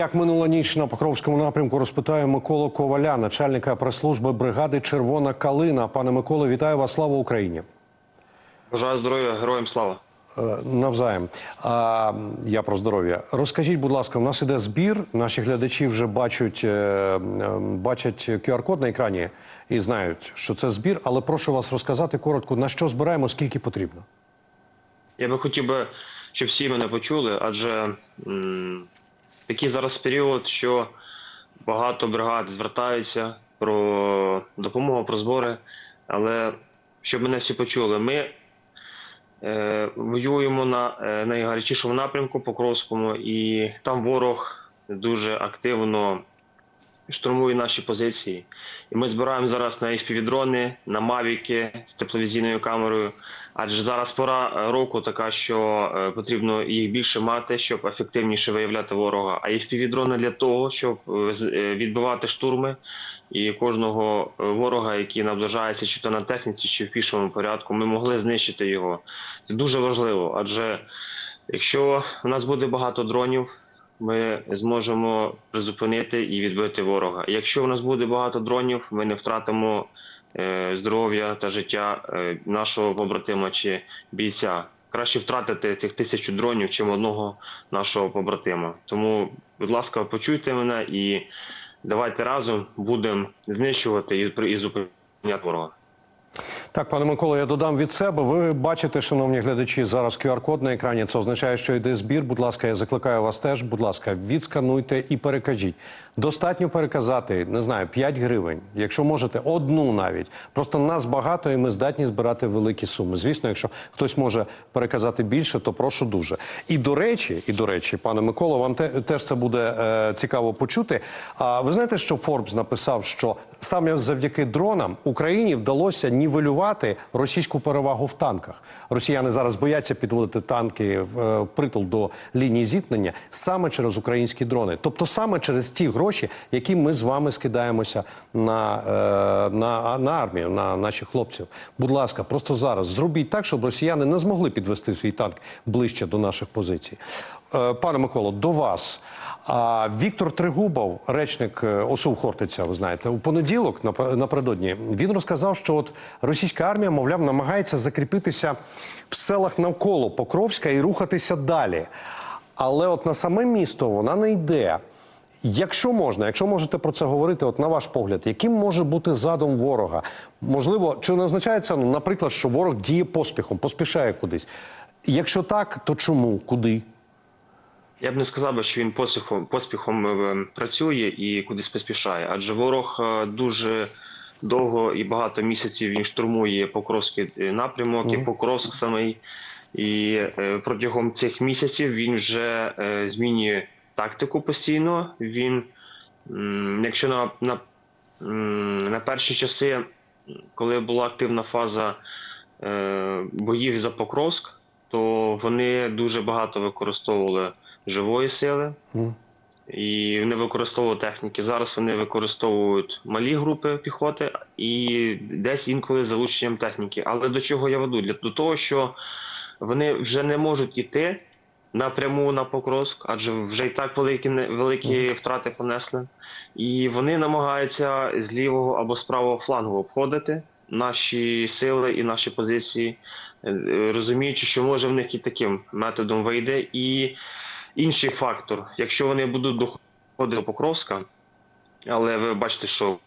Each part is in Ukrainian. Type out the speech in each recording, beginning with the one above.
Як минула ніч на Покровському напрямку розпитає Микола Коваля, начальника прес-служби бригади Червона Калина. Пане Миколо, вітаю вас! Слава Україні! Бажаю здоров'я, героям слава. Е, Навзаєм. А я про здоров'я. Розкажіть, будь ласка, у нас іде збір. Наші глядачі вже бачать, е, бачать QR-код на екрані і знають, що це збір. Але прошу вас розказати коротко, на що збираємо, скільки потрібно. Я би хотів би, щоб всі мене почули, адже м, такий зараз період, що багато бригад звертаються про допомогу, про збори. Але щоб мене всі почули, ми е, воюємо на е, найгарячішому напрямку Покровському, і там ворог дуже активно штурмує наші позиції. І ми збираємо зараз на FPV-дрони, на мавіки з тепловізійною камерою. Адже зараз пора е, року така, що е, потрібно їх більше мати, щоб ефективніше виявляти ворога. А FPV-дрони для того, щоб е, відбивати штурми і кожного ворога, який наближається чи то на техніці, чи в пішому порядку, ми могли знищити його. Це дуже важливо, адже якщо у нас буде багато дронів, ми зможемо призупинити і відбити ворога. Якщо у нас буде багато дронів, ми не втратимо е, здоров'я та життя е, нашого побратима чи бійця. Краще втратити цих тисячу дронів, чим одного нашого побратима. Тому, будь ласка, почуйте мене і давайте разом будемо знищувати і зупиняти ворога. Так, пане Миколо, я додам від себе. Ви бачите, шановні глядачі, зараз QR-код на екрані. Це означає, що йде збір. Будь ласка, я закликаю вас теж. Будь ласка, відскануйте і перекажіть. Достатньо переказати, не знаю, 5 гривень. Якщо можете, одну навіть. Просто нас багато, і ми здатні збирати великі суми. Звісно, якщо хтось може переказати більше, то прошу дуже. І до речі, і до речі, пане Миколо, вам те, теж це буде е, цікаво почути. А ви знаєте, що Форбс написав, що саме завдяки дронам Україні вдалося нівелювати російську перевагу в танках. Росіяни зараз бояться підводити танки в е, притул до лінії зіткнення саме через українські дрони, тобто саме через ті гроші, які ми з вами скидаємося на, е, на, на армію, на наших хлопців. Будь ласка, просто зараз зробіть так, щоб росіяни не змогли підвести свій танк ближче до наших позицій. Е, Пане Миколо, до вас. Віктор Тригубов, речник е, ОСУ Хортиця, ви знаєте, у понеділок нап- напередодні він розказав, що от російська армія, мовляв, намагається закріпитися в селах навколо Покровська і рухатися далі. Але от на саме місто вона не йде. Якщо можна, якщо можете про це говорити, от на ваш погляд, яким може бути задум ворога? Можливо, чи не означає це, ну, наприклад, що ворог діє поспіхом, поспішає кудись? Якщо так, то чому? Куди? Я б не сказав би, що він поспіхом, поспіхом е, працює і кудись поспішає, адже ворог е, дуже довго і багато місяців він штурмує Покровський е, напрямок і Покровськ самий. І протягом цих місяців він вже змінює тактику постійно. Він, якщо на, на, на перші часи, коли була активна фаза е, боїв за Покровськ, то вони дуже багато використовували живої сили і не використовували техніки. Зараз вони використовують малі групи піхоти і десь інколи залученням техніки. Але до чого я веду? Для до того, що вони вже не можуть іти напряму на Покровськ, адже вже і так великі великі втрати понесли. І вони намагаються з лівого або з правого флангу обходити наші сили і наші позиції, е, розуміючи, що може в них і таким методом вийде. І інший фактор, якщо вони будуть доходити до Покровська, але ви бачите, що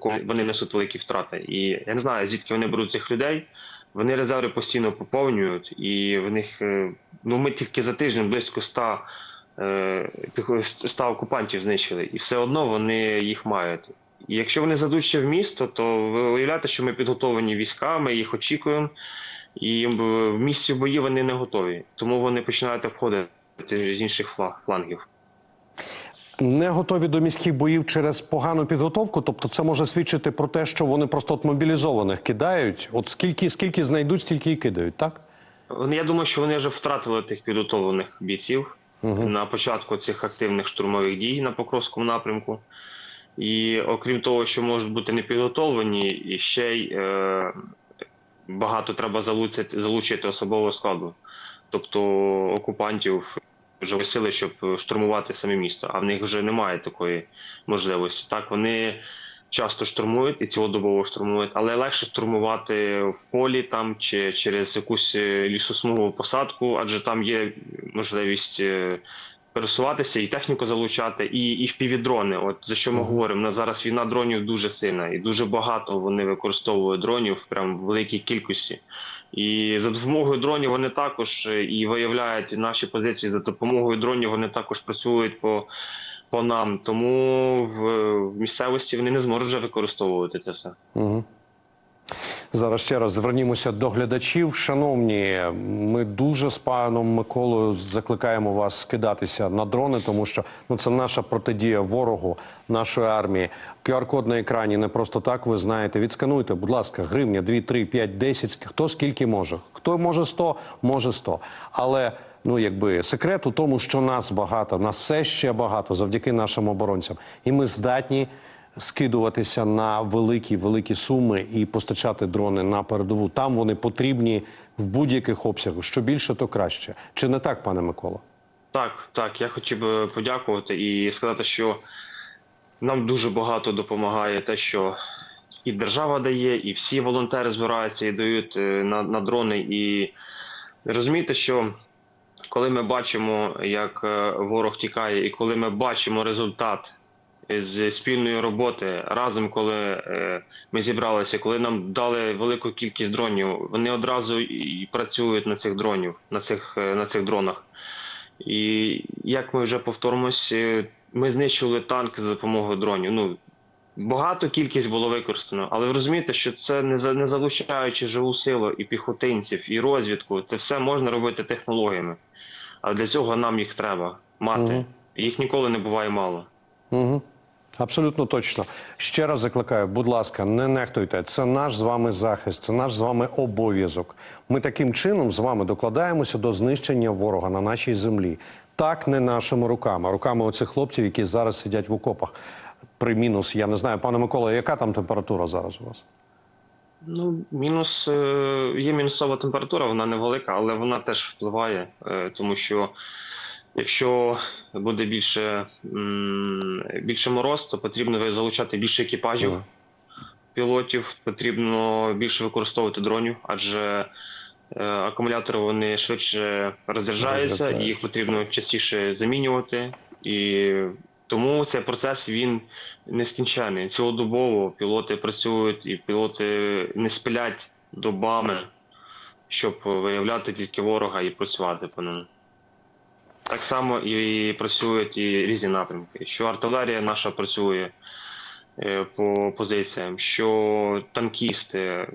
вони несуть великі втрати. І я не знаю, звідки вони беруть цих людей. Вони резерви постійно поповнюють, і в них е, ну ми тільки за тиждень близько 100, е, 100 окупантів знищили, і все одно вони їх мають. І якщо вони зайдуть в місто, то ви що ми підготовлені війська, ми їх очікуємо, і в місці бої вони не готові. Тому вони починають обходити з інших фла- флангів. Не готові до міських боїв через погану підготовку. Тобто, це може свідчити про те, що вони просто от мобілізованих кидають. От скільки скільки знайдуть, стільки і кидають, так? Я думаю, що вони вже втратили тих підготовлених бійців на початку цих активних штурмових дій на Покровському напрямку. І окрім того, що можуть бути непідготовлені, і ще й е, багато треба залучити, залучити особового складу, тобто окупантів вже сили, щоб штурмувати саме місто. А в них вже немає такої можливості. Так вони часто штурмують і цілодобово штурмують, але легше штурмувати в полі там чи через якусь е, лісосмугову посадку, адже там є можливість. Пересуватися і техніку залучати, і, і впівдрони. От за що ми говоримо? На зараз війна дронів дуже сильна, і дуже багато вони використовують дронів, прям в великій кількості. І за допомогою дронів вони також е, і виявляють наші позиції. За допомогою дронів вони також працюють по, по нам. Тому в, в місцевості вони не зможуть вже використовувати це все. Угу. Зараз ще раз звернімося до глядачів. Шановні, ми дуже з паном Миколою закликаємо вас скидатися на дрони, тому що ну це наша протидія ворогу нашої армії. QR-код на екрані не просто так. Ви знаєте. Відскануйте, будь ласка, гривня 2, 3, 5, 10, Хто скільки може? Хто може 100, може 100. Але ну якби секрет у тому, що нас багато, нас все ще багато завдяки нашим оборонцям, і ми здатні скидуватися на великі великі суми і постачати дрони на передову. Там вони потрібні в будь-яких обсягах. Що більше, то краще. Чи не так, пане Микола? Так, так, я хотів би подякувати і сказати, що нам дуже багато допомагає те, що і держава дає, і всі волонтери збираються і дають е, на, на дрони. І розумієте, що коли ми бачимо, як е, ворог тікає, і коли ми бачимо результат з спільної роботи разом, коли е, ми зібралися, коли нам дали велику кількість дронів, вони одразу і працюють на цих дронів, на цих, е, на цих дронах. І як ми вже повторимось, е, ми знищили танк за допомогою дронів. Ну багато кількість було використано, але ви розумієте, що це не за не залучаючи живу силу і піхотинців, і розвідку, це все можна робити технологіями. А для цього нам їх треба мати. Мгм. Їх ніколи не буває мало. Угу. Абсолютно точно. Ще раз закликаю, будь ласка, не нехтуйте. Це наш з вами захист, це наш з вами обов'язок. Ми таким чином з вами докладаємося до знищення ворога на нашій землі. Так, не нашими руками, руками оцих хлопців, які зараз сидять в окопах. При мінус, я не знаю, пане Микола, яка там температура зараз у вас? Ну, мінус е, є мінусова температура, вона невелика, але вона теж впливає, е, тому що якщо буде більше, мороз, то потрібно залучати більше екіпажів пілотів, потрібно більше використовувати дронів, адже е, акумулятори вони швидше розряджаються, і їх потрібно частіше замінювати. І тому цей процес він нескінчений. Цілодобово пілоти працюють і пілоти не спилять добами, щоб виявляти тільки ворога і працювати по ньому. Так само і працюють і різні напрямки. Що артилерія наша працює е, по позиціям, що танкісти,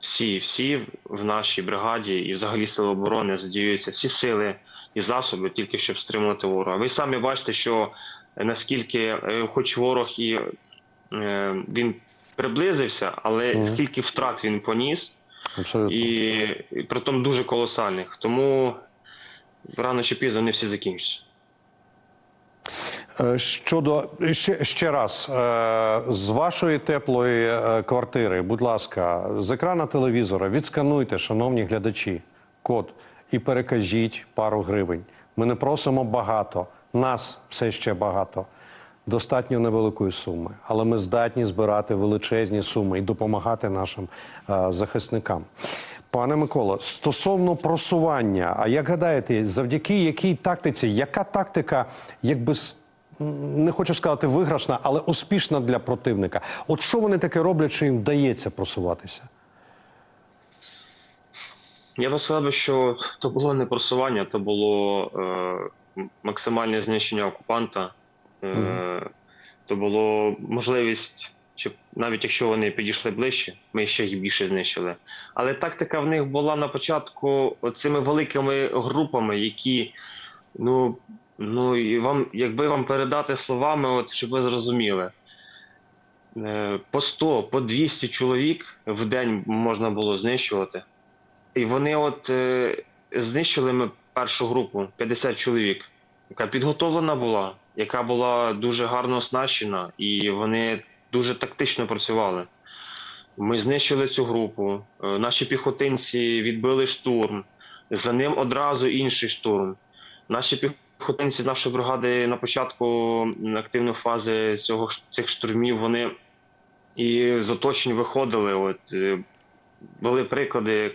всі, всі в нашій бригаді і взагалі сили оборони задіюються всі сили і засоби, тільки щоб стримувати ворога. Ви самі бачите, що е, наскільки, е, хоч ворог і він приблизився, але Мгм. скільки втрат він поніс, Абсолютно. і, і при тому дуже колосальних. Тому рано чи пізно вони всі закінчаться. Е, Щодо ще, ще раз е, з вашої теплої е, квартири, будь ласка, з екрана телевізора відскануйте, шановні глядачі, код і перекажіть пару гривень. Ми не просимо багато, нас все ще багато. Достатньо невеликої суми, але ми здатні збирати величезні суми і допомагати нашим захисникам. Пане Микола, стосовно просування, а як гадаєте, завдяки якій тактиці, яка тактика, якби не хочу сказати виграшна, але успішна для противника? От що вони таке роблять, що їм вдається просуватися? Я би, що то було не просування, то було е, максимальне знищення окупанта. Е, Мгм. То було можливість, чи навіть якщо вони підійшли ближче, ми ще їх більше знищили. Але тактика в них була на початку цими великими групами, які, ну, ну і вам, якби вам передати словами, от щоб ви зрозуміли. Е, По 100, по 200 чоловік в день можна було знищувати. І вони от е, знищили ми першу групу 50 чоловік, яка підготовлена була, яка була дуже гарно оснащена, і вони дуже тактично працювали. Ми знищили цю групу. е, Наші піхотинці відбили штурм. За ним одразу інший штурм. Наші піхотинці нашої бригади на початку активної фази цього цих штурмів вони і з оточень виходили. От е, були приклади,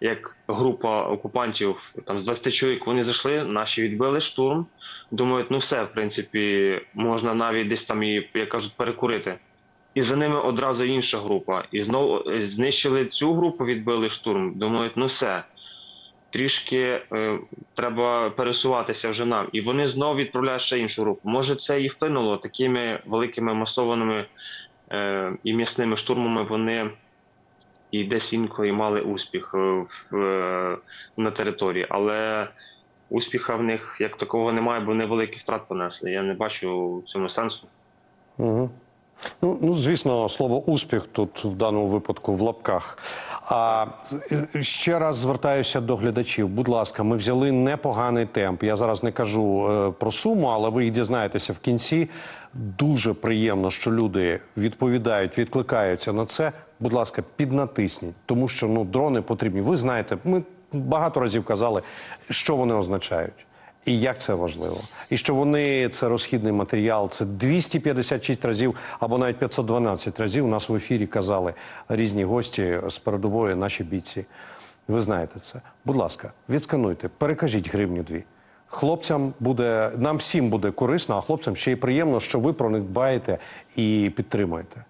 як група окупантів там з 20 чоловік вони зайшли, наші відбили штурм. Думають, ну все, в принципі, можна навіть десь там і, як кажуть, перекурити. І за ними одразу інша група. І знову е, знищили цю групу, відбили штурм. Думають, ну все, трішки е, треба пересуватися вже нам. І вони знову відправляють ще іншу групу. Може, це і вплинуло такими великими масованими е, і м'ясними штурмами. Вони і десь інколи мали успіх е, в, е, на території, але успіха в них як такого немає, бо вони великих втрат понесли. Я не бачу в цьому сенсу. Угу. Ну, ну, звісно, слово успіх тут в даному випадку в лапках. А е, ще раз звертаюся до глядачів. Будь ласка, ми взяли непоганий темп. Я зараз не кажу е, про суму, але ви дізнаєтеся в кінці. Дуже приємно, що люди відповідають, відкликаються на це. Будь ласка, піднатисніть, тому що ну дрони потрібні. Ви знаєте, ми багато разів казали, що вони означають. І як це важливо, і що вони це розхідний матеріал. Це 256 разів або навіть 512 разів. У нас в ефірі казали різні гості з передової, наші бійці. Ви знаєте це. Будь ласка, відскануйте, перекажіть гривню дві. Хлопцям буде нам всім буде корисно, а хлопцям ще й приємно, що ви про них дбаєте і підтримуєте.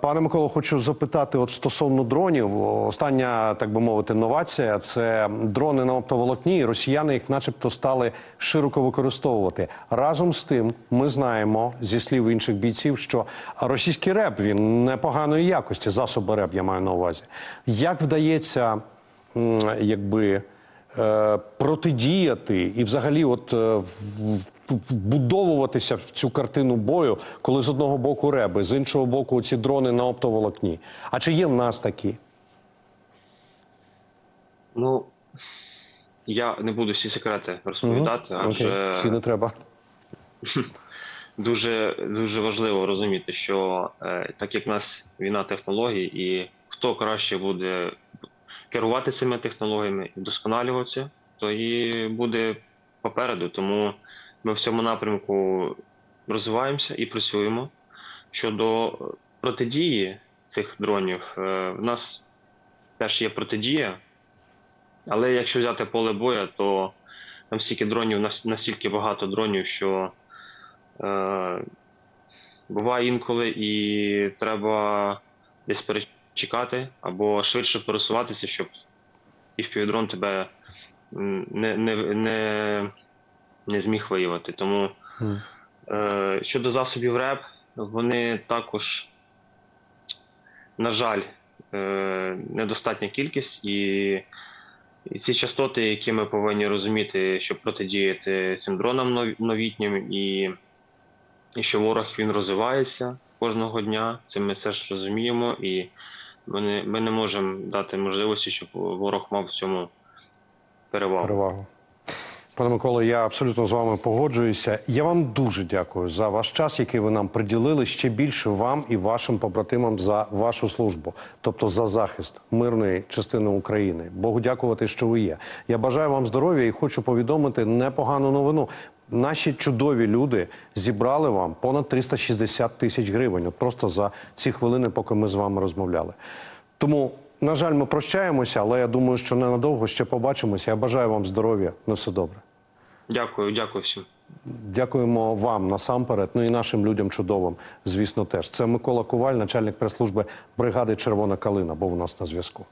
Пане Миколо, хочу запитати от стосовно дронів. Остання, так би мовити, новація це дрони на оптоволокні. Росіяни їх, начебто, стали широко використовувати. Разом з тим, ми знаємо зі слів інших бійців, що російський реп він непоганої якості, засоби реп, я маю на увазі. Як вдається, якби е, протидіяти і взагалі, от е, вбудовуватися в цю картину бою, коли з одного боку реби, з іншого боку, ці дрони на оптоволокні. А чи є в нас такі? Ну я не буду всі секрети розповідати, Мгм. адже Окей, всі не треба. дуже дуже важливо розуміти, що е, так як в нас війна технологій, і хто краще буде керувати цими технологіями і вдосконалюватися, то і буде попереду. Тому ми в цьому напрямку розвиваємося і працюємо. Щодо протидії цих дронів, е, в нас теж є протидія, але якщо взяти поле боя, то там стільки дронів, настільки багато дронів, що Е, буває інколи і треба десь перечекати або швидше пересуватися, щоб і півдрон тебе не, не, не, не зміг виявити. Тому е, щодо засобів РЕП, вони також, на жаль, е, недостатня кількість і. І ці частоти, які ми повинні розуміти, щоб протидіяти цим дронам нов- новітнім, і, і що ворог він розвивається кожного дня. Це ми теж розуміємо, і ми не, ми не можемо дати можливості, щоб ворог мав в цьому перевагу. Перевагу. Пане Миколо, я абсолютно з вами погоджуюся. Я вам дуже дякую за ваш час, який ви нам приділили. Ще більше вам і вашим побратимам за вашу службу, тобто за захист мирної частини України. Богу дякувати, що ви є. Я бажаю вам здоров'я і хочу повідомити непогану новину. Наші чудові люди зібрали вам понад 360 тисяч гривень. От просто за ці хвилини, поки ми з вами розмовляли. Тому, на жаль, ми прощаємося, але я думаю, що ненадовго ще побачимося. Я бажаю вам здоров'я. На все добре. Дякую, дякую всім. Дякуємо вам насамперед, ну і нашим людям чудовим, звісно, теж. Це Микола Коваль, начальник прес-служби бригади Червона Калина, був у нас на зв'язку.